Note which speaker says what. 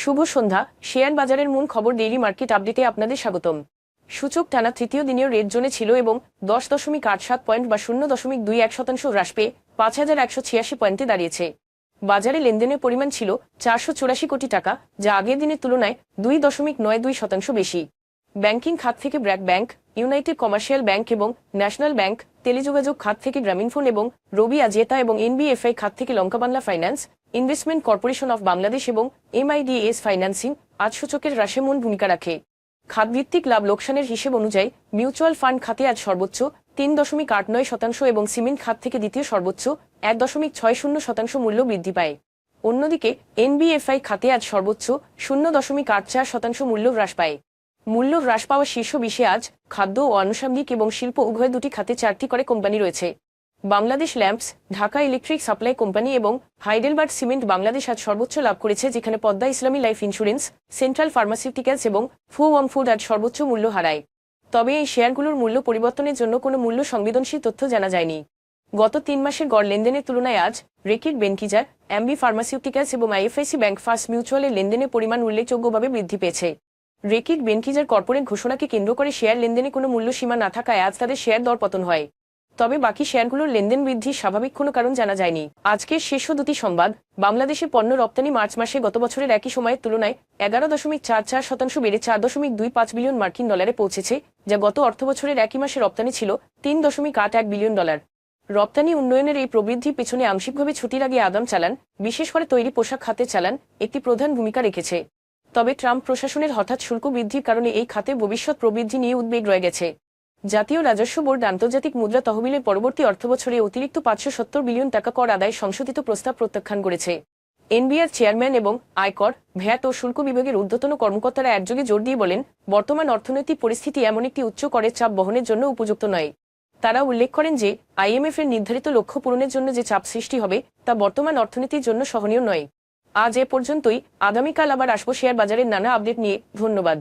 Speaker 1: শুভ সন্ধ্যা। Share বাজারের মূল খবর ডেইলি মার্কেট আপডেটে আপনাদের স্বাগতম। সূচক টানা তৃতীয় দিনেও রেড জোনে ছিল এবং দশ দশমিক আট সাত পয়েন্ট বা শূন্য দশমিক দুই এক শতাংশ হ্রাস পেয়ে পাঁচ হাজার একশো ছিয়াশি পয়েন্টে দাঁড়িয়েছে। বাজারে লেনদেনের পরিমাণ ছিল চারশো চুরাশি কোটি টাকা, যা আগের দিনের তুলনায় দুই দশমিক নয় দুই শতাংশ বেশি। ব্যাংকিং খাত থেকে BRAC bank, united commercial bank এবং ন্যাশনাল ব্যাংক, টেলিযোগাযোগ খাত থেকে গ্রামীণফোন এবং রবি আজিয়েতা এবং এনবিএফআই খাত থেকে Lanka Bangla finance investment corporation of Bangladesh এবং এমআইডিএস ফাইন্যান্সিং আজ সূচকের হ্রাসে মূল ভূমিকা রাখে। খাতভিত্তিক লাভ লোকসানের হিসেব অনুযায়ী মিউচুয়াল ফান্ড খাতে আজ সর্বোচ্চ তিন দশমিক আট নয় শতাংশ এবং সিমেন্ট খাত থেকে দ্বিতীয় সর্বোচ্চ এক দশমিক ছয় শূন্য শতাংশ মূল্য বৃদ্ধি পায়। অন্যদিকে এনবিএফআই খাতে আজ সর্বোচ্চ শূন্য দশমিক আট চার শতাংশ মূল্য হ্রাস পায়। মূল্য হ্রাস পাওয়া শীর্ষ বিশে আজ খাদ্য ও আনুষঙ্গিক এবং শিল্প উভয় দুটি খাতে চারটি করে কোম্পানি রয়েছে। Bangladesh lamps, Dhaka electric supply company এবং হাইডেলবার্গ সিমেন্ট বাংলাদেশ আজ সর্বোচ্চ লাভ করেছে, যেখানে পদ্মা ইসলামী লাইফ ইন্স্যুরেন্স, সেন্ট্রাল ফার্মাসিউটিক্যালস এবং ফু ওয়ান ফুড আজ সর্বোচ্চ মূল্য হারায়। তবে এই শেয়ারগুলোর মূল্য পরিবর্তনের জন্য কোনো মূল্য সংবেদনশীল তথ্য জানা যায়নি। গত তিন মাসের গড় লেনদেনের তুলনায় আজ রেকিট বেনকিজার অ্যাম্বি ফার্মাসিউটিক্যালস এবং আইএফআইসি ব্যাংক ফার্স্ট মিউচুয়ালের লেনদেনের পরিমাণ উল্লেখযোগ্যভাবে বৃদ্ধি পেয়েছে। রেকিট বেনকিজার কর্পোরেট ঘোষণাকে কেন্দ্র করে শেয়ার লেনদেনে কোনো মূল্য সীমা না থাকায় আজ তাদের শেয়ার দর পতন হয়। তবে বাকি শেয়ারগুলোর লেনদেন বৃদ্ধির স্বাভাবিক কোনো কারণ জানা যায়নি। আজকের শীর্ষ দুটি সংবাদ, বাংলাদেশে পণ্য রপ্তানি মার্চ মাসে গত বছরের একই সময়ের তুলনায় এগারো দশমিক চার চার শতাংশ বেড়ে চার দশমিক দুই পাঁচ বিলিয়ন মার্কিন ডলারে পৌঁছেছে, যা গত অর্থবছরের একই মাসে রপ্তানি ছিল তিন দশমিক আট এক বিলিয়ন ডলার। রপ্তানি উন্নয়নের এই প্রবৃদ্ধির পেছনে আংশিকভাবে ছুটির আগে আগাম চালান, বিশেষ করে তৈরি পোশাক খাতে চালান, একটি প্রধান ভূমিকা রেখেছে। তবে ট্রাম্প প্রশাসনের হঠাৎ শুল্ক বৃদ্ধির কারণে এই খাতে ভবিষ্যৎ প্রবৃদ্ধি নিয়ে উদ্বেগ রয়ে গেছে। জাতীয় রাজস্ব বোর্ড আন্তর্জাতিক মুদ্রা তহবিলের পরবর্তী অর্থবছরে অতিরিক্ত পাঁচশো সত্তর বিলিয়ন টাকা কর আদায় সংশোধিত প্রস্তাব প্রত্যাখ্যান করেছে। এনবিআর চেয়ারম্যান এবং আয়কর ভ্যাট ও শুল্ক বিভাগের ঊর্ধ্বতন কর্মকর্তারা একযোগে জোর দিয়ে বলেন, বর্তমান অর্থনৈতিক পরিস্থিতি এমন একটি উচ্চ করের চাপ বহনের জন্য উপযুক্ত নয়। তারা উল্লেখ করেন যে, আইএমএফ এর নির্ধারিত লক্ষ্য পূরণের জন্য যে চাপ সৃষ্টি হবে, তা বর্তমান অর্থনীতির জন্য সহনীয় নয়। আজ এ পর্যন্তই। আগামীকাল আবার আসব শেয়ার বাজারের নানা আপডেট নিয়ে। ধন্যবাদ।